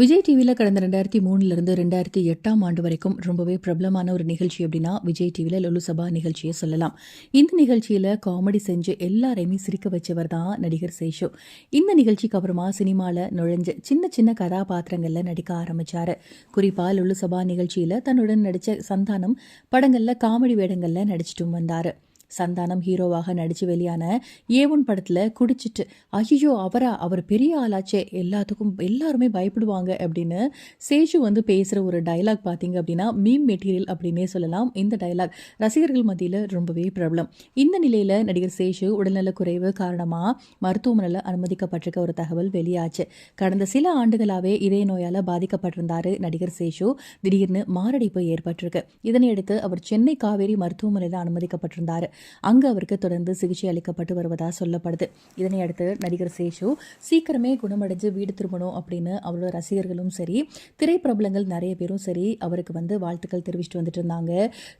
விஜய் டிவியில் கடந்த ரெண்டாயிரத்தி மூணுலேருந்து ரெண்டாயிரத்தி எட்டாம் ஆண்டு வரைக்கும் ரொம்பவே பிரபலமான ஒரு நிகழ்ச்சி அப்படின்னா விஜய் டிவியில் லொலு சபா நிகழ்ச்சியை சொல்லலாம். இந்த நிகழ்ச்சியில் காமெடி செஞ்சு எல்லாரையுமே சிரிக்க வச்சவர் தான் நடிகர் சேஷு. இந்த நிகழ்ச்சிக்கு அப்புறமா சினிமாவில் நுழைஞ்சு சின்ன சின்ன கதாபாத்திரங்களில் நடிக்க ஆரம்பித்தார் குறிப்பாக லொலு சபா நிகழ்ச்சியில் தன்னுடன் நடித்த சந்தானம் படங்களில் காமெடி வேடங்களில் நடிச்சிட்டும் வந்தார். சந்தானம் ஹீரோவாக நடித்து வெளியான ஏ ஒன் படத்தில் குடிச்சிட்டு ஐயோ அவரா? அவர் பெரிய ஆளாச்சே. எல்லாத்துக்கும் எல்லாருமே பயப்படுவாங்க அப்படின்னு சேஷு வந்து பேசுகிற ஒரு டயலாக் பார்த்தீங்க அப்படின்னா மீம் மெட்டீரியல் அப்படின்னே சொல்லலாம். இந்த டயலாக் ரசிகர்கள் மத்தியில் ரொம்பவே பிரபலம். இந்த நிலையில் நடிகர் சேஷு உடல்நலக் குறைவு காரணமாக மருத்துவமனையில் அனுமதிக்கப்பட்டிருக்க ஒரு தகவல் வெளியாச்சு. கடந்த சில ஆண்டுகளாகவே இதய நோயால் பாதிக்கப்பட்டிருந்தார் நடிகர் சேஷு. திடீர்னு மாரடைப்பு ஏற்பட்டிருக்கு. இதனையடுத்து அவர் சென்னை காவேரி மருத்துவமனையில் அனுமதிக்கப்பட்டிருந்தார். அங்கு அவருக்கு தொடர்ந்து சிகிச்சை அளிக்கப்பட்டு வருவதாக சொல்லப்படுது. இதனை அடுத்து நடிகர் சேஷு சீக்கிரமே குணமடைஞ்சு வீடு திரும்பணும் அப்படின்னு அவரோட ரசிகர்களும் சரி திரைப்பிரபலங்கள் நிறைய பேரும் சரி அவருக்கு வந்து வாழ்த்துக்கள் தெரிவிச்சுட்டு வந்துட்டு இருந்தாங்க.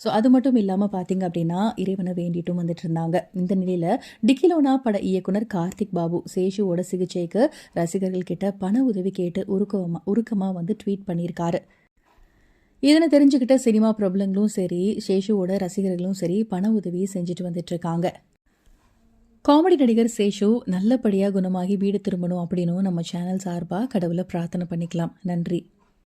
ஸோ அது மட்டும் இல்லாமல் பார்த்தீங்க அப்படின்னா இறைவனை வேண்டிட்டும் வந்துட்டு இருந்தாங்க. இந்த நிலையில் டிக்கிலோனா பட இயக்குனர் கார்த்திக் பாபு சேஷுவோட சிகிச்சைக்கு ரசிகர்கள் கிட்ட பண உதவி கேட்டு உருக்கமாக உருக்கமாக வந்து ட்வீட் பண்ணியிருக்காரு. இதனை தெரிஞ்சுக்கிட்ட சினிமா பிரபலங்களும் சரி சேஷுவோட ரசிகர்களும் சரி பண உதவி செஞ்சுட்டு வந்துட்டு இருக்காங்க. காமெடி நடிகர் சேஷு நல்லபடியாக குணமாகி வீடு திரும்பணும் அப்படின்னும் நம்ம சேனல் சார்பாக கடவுளை பிரார்த்தனை பண்ணிக்கலாம். நன்றி.